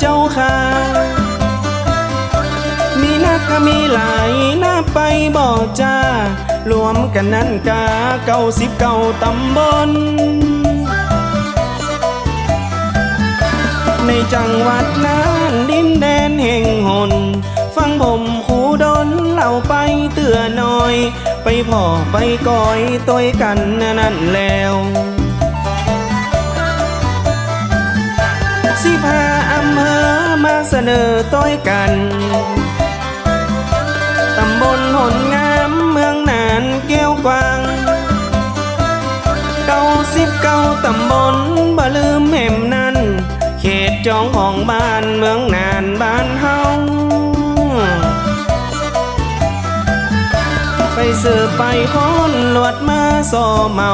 เจ้าค่ะ มีนักก็มีหลายนับไปบอกจ้ารวมกันนั้นกาเก้าสิบเก้าตำบล ในจังหวัดนั้นดินแดนแห่งหน ฟังผมขูดนเล่าไปเตือน่อย ไปพ่อไปก้อยตัวกันนั่นแล้วสิพา เสนอต้อยกัน ตำบลหนงามเมืองนานแก้วกวางเก้าสิบเก้าตำบลบ่ลืมแหมนั้น เขตจองของบ้านเมืองนานบ้านเฮาไปสืบไปค้นลวดมาสอเมา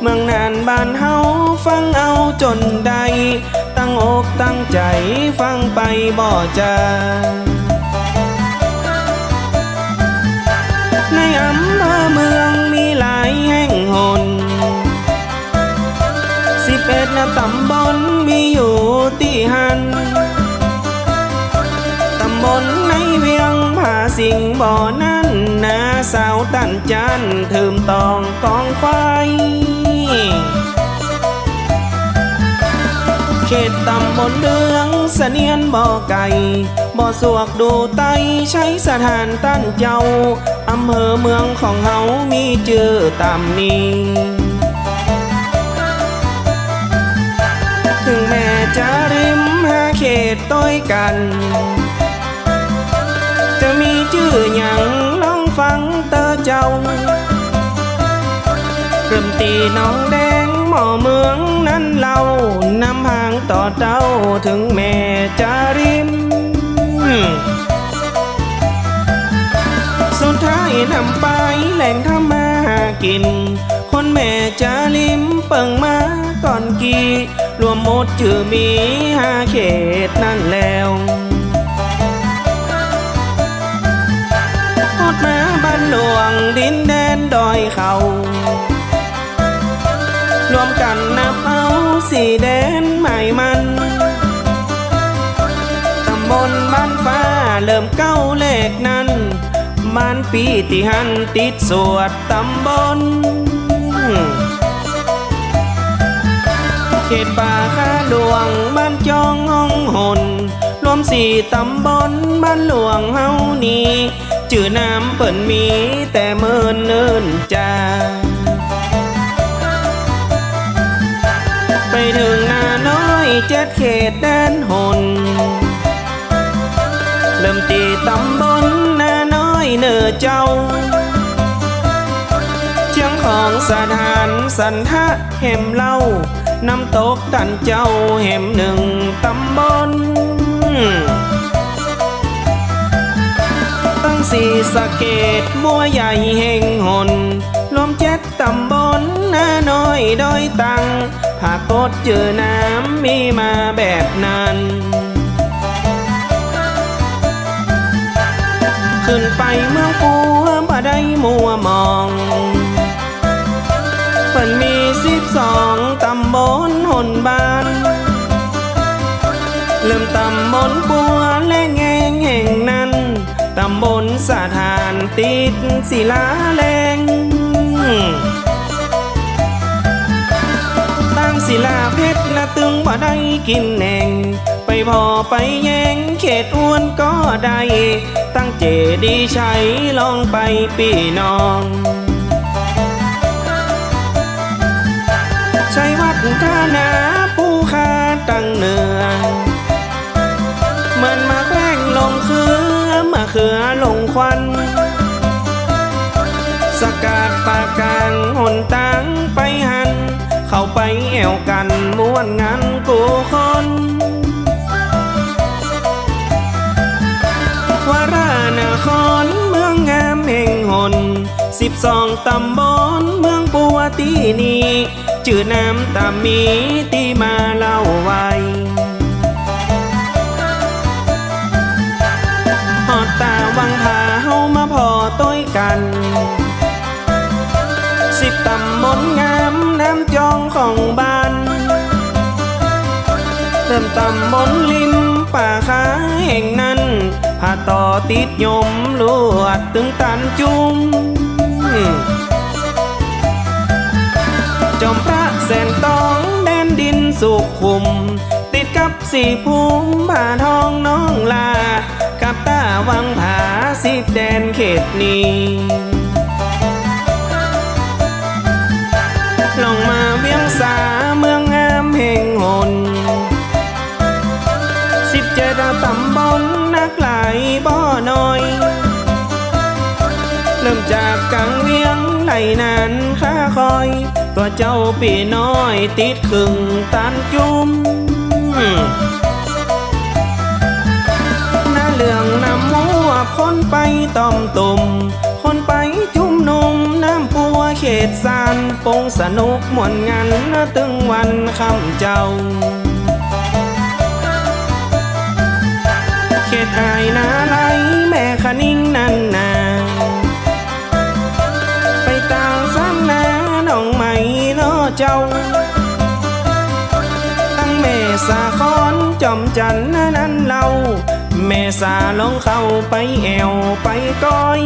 เมืองนานบ้านเฮาฟังเอาจนใด ตั้งอกตั้งใจฟังไปบ่จาในอำเภอเมืองมีหลายแห่งหนสิบเอ็ดนะตำบลมีอยู่ที่หันตำบลในเวียงผาสิงบ่อนั้นนาสาวตันจันถืมตองกองไฟ เขตตำบลเดืองเสนียนบ่อไก่บ่อสวกดูไตใช้สถานตั้นเจ้าอำเภอเมืองของเฮามีชื่อตามนี้ถึงแม่จะริมหาเขตต้อยกัน จะมีชื่ออย่างลองฟังเตอเจ้าเริ่มตีน้องแดง หมอเมืองนั้นเล่านำหางต่อเจ้าถึงแม่จาริม สุดท้ายนำไปแหล่งทำมาหากิน คนแม่จาลิมเปิงมาก่อนกีรวมหมดชื่อมีห้าเขตนั่นแล้วพดมาบ้านหลวงดินแดนดอยเขา กันนับเอาสีแดนใหม่มัน ตำบลบ้านฟ้าเริ่มเก้าเลขนั้นมันปีติหันติดสวดตำบล เขตป่าข้าหลวงบ้านจองห้องหนรวมสี่ตำบลบ้านหลวงเฮานี้ จื่อน้ำเปิ่นมีแต่เมินเนินจา เจ็ดเขตแดนหนเริ่มตีตำบลนาน้อยเนอเจ้า เชียงของสถานสันทะเห็มเล่า น้ำตกตันเจ้าเห็มหนึ่งตำบลตั้งสี่สะเกตบัวใหญ่เฮงหนรวมเจ็ดตำบลนาน้อยดอยตัง ผากดเจอน้ำมีมาแบบนั้น ขึ้นไปเมืองปัวบ่ได้มัวมองเพิ่นมีสิบสองตำบลหนบ้านเริ่มตำบลปัวและแงงแห่งนั้นตำบลสาทานติดศิลาแรง ศิลาเพชรละตึงบ่ได้กินแหน่ง ไปพอไปแย่งเขตอ้วนก็ได้ ตั้งเจดีย์ชัยลองไปปีน้องใช้วัดท่านาผู้คาตั้งเนือมันสักกาหนางไปหันเข้าตั้งานกูคนมันมาแกล้งลงคือมะเขือลงควัน สกัดปากกลางหนตา ม้วนงานกูคนวารานครเมืองงามแห่งหนสิบสองตำบลเมืองปัวตีนี้ชื่อน้ำตามีที่มาเล่าไว้ ตำบลริมป่าค้าแห่งนั้นผาต่อติดยมลวดตึงตันจุ้มจอมพระแสนตองแดนดินสุขุม ติดกับสีภูมิผ่าทองน้องลา กับตาวังผาสิบแดนเขตนี้ นานค้าคอย ตัวเจ้าปีน้อยติดขึงตันจุ้มหน้าเหลืองน้ำมัวคนไปต้อมตุ่มคนไปจุ่มนมน้ำปัวเขตสานปงสนุกมวนงานตึงวันคำเจ้าเขตอายนาไลแม่คะนิ่งนันนา งเมษาคอนจอมจันนั้นเราเมษาลองเข้าไปแอวไปก้อย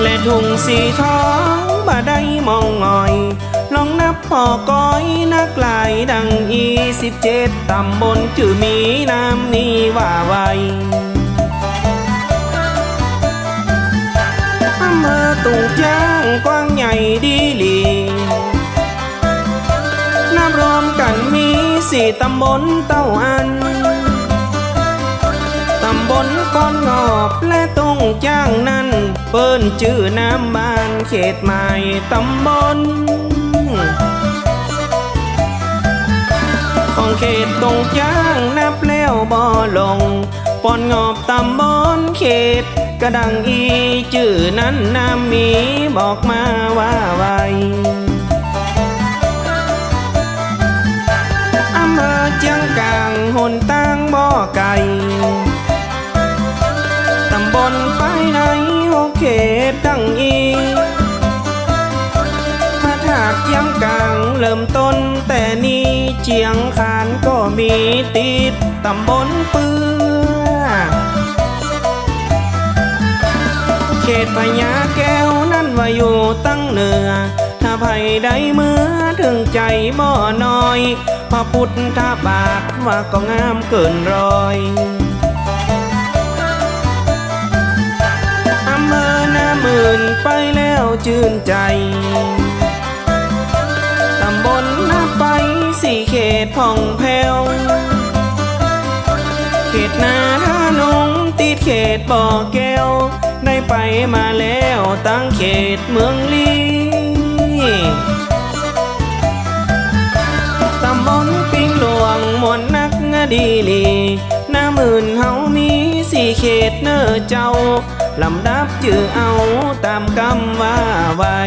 และทุ่งสีทองบ่ได้มองงอย ลองนับพอก้อยนักลายดังอีสิบเจ็ดตำบลจือมีน้ำนี้ว่าไวอำเภอตุงจ้างกว้างใหญ่ดีลี รวมกันมีสี่ตำบลเต้าอัน ตำบลก้อนงอบและตรงจ้างนั้น เปิ้นชื่อน้ำบ้านเขตใหม่ตำบล ของเขตตรงจ้างนับแล้วบ่ลงปอนงอบตำบลเขต กระดังอี ชื่อนั้นน้ำมีบอกมาว่าไว กลางหนตั้งบ่อไก่ตำบลไปไหนโอเขตดังอีพระธาตุเจียงกลางเริ่มต้นแต่นี้เจียงคานก็มีติดตำบลเปื้อเขตพญาแก้วนั่นว่าอยู่ตั้งเหนือ ถ้าได้เมื่อถึงใจบ่น้อยพระพุทธบาทว่าก็งามเกินรอยอำเภอหน้าหมื่นไปแล้วชื่นใจตำบลหน้าไปสี่เขตผ่องแผ้วเขตนาท่านงติดเขตบ่อแก้ว ได้ไปมาแล้วตั้งเขตเมืองลี มวนนักดีลีหน้ามื่นเฮามีสี่เขตเนอเจ้า ลำดับจือเอาตามกำว่าไว้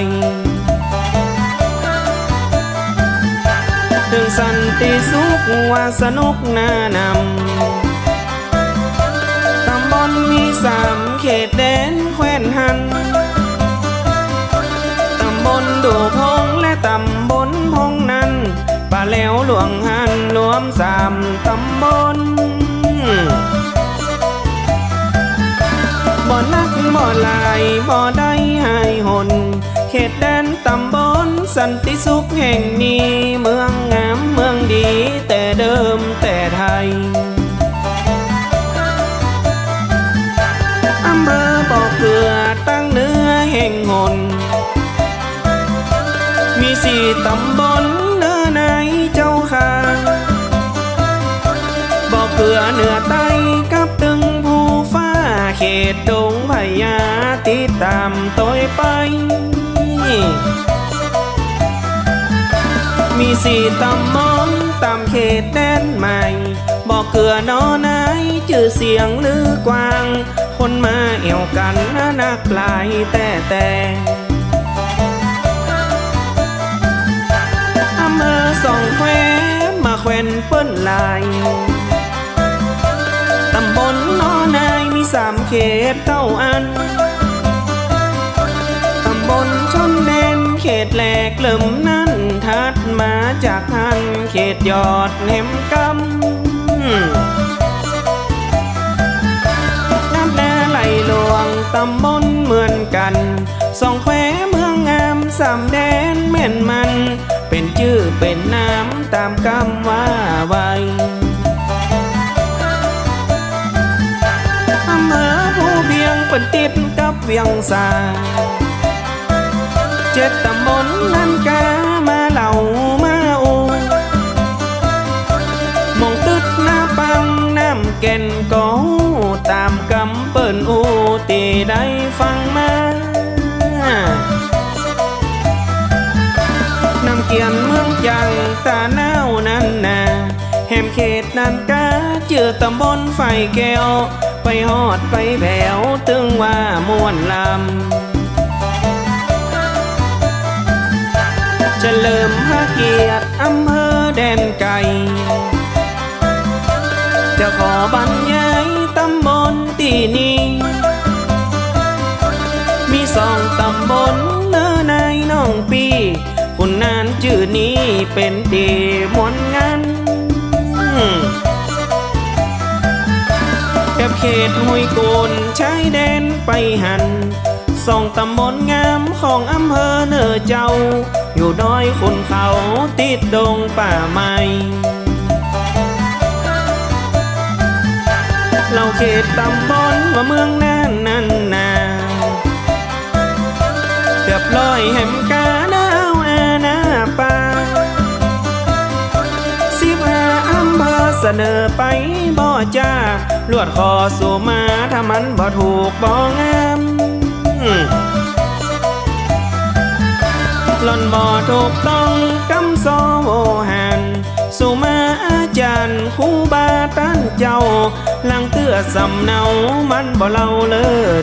ถึงสันติสุขว่าสนุกนานำตำบลมีสามเขตแดนแควนหัน ตำบลดูพงและตำบล ป่าแล้วหลวงหันรวมสามตำบลบ่นักบ่หลายบ่ได้หายหนเขตแดนตำ ตดงพญาติดตามต้อยไป มีสี่ตำบลตามเขตแดนใหม่ บอกเกลือนอนายชื่อเสียงลือกว้าง คนมาเอวกันนักลายแต่แต่อำเภอสองแควมาแควนเปิ้นลาย ตำบลนอนายมีสามเขตเก้าอัน ตำบลชนแดนเขตแหลกเริ่มนั่นทัดมาจากหันเขตยอดแหมกำน้ำแน่ไหลหลวงตำบลเหมือนกันสองแควเมืองงามสามแดนแม่นมัน เป็นชื่อเป็นน้ำตามคำว่าไว้ำเปิ้นอูตีได้ฟังมาน้ำเกียนเมืองจังตาหนาวนั้นนาแหมเขตนันกาเจอตำบลไฟแก้ว ไปหอด ไปแผวตึงว่ามวนลำจะเริ่มพระเกียรติอำเภอแดนไก่จะขอบรรยายตำบลที่นี้มีสองตำบลเนื้อในน้องปีคุณนานชื่อนี้เป็นดีมวนงาน เขตห้วยโกนชายแดนไปหันสองตำบลงามของอำเภอเนอเจ้า อยู่ดอยคุณเขาติดดงป่าไม้เราเขตตำบลว่าเมืองน่านนันนาเกือบร้อยแหมกา เสนอไปบ่จ้าลวดคอสู่มาถ้ามันบ่ถูกบ่งามหล่อนบ่ถูกต้องกำโซโวหันสุมาอาจารย์ครูบาตั้นเจ้าลังเตื้อสำเนามันบ่เล่าเลิศ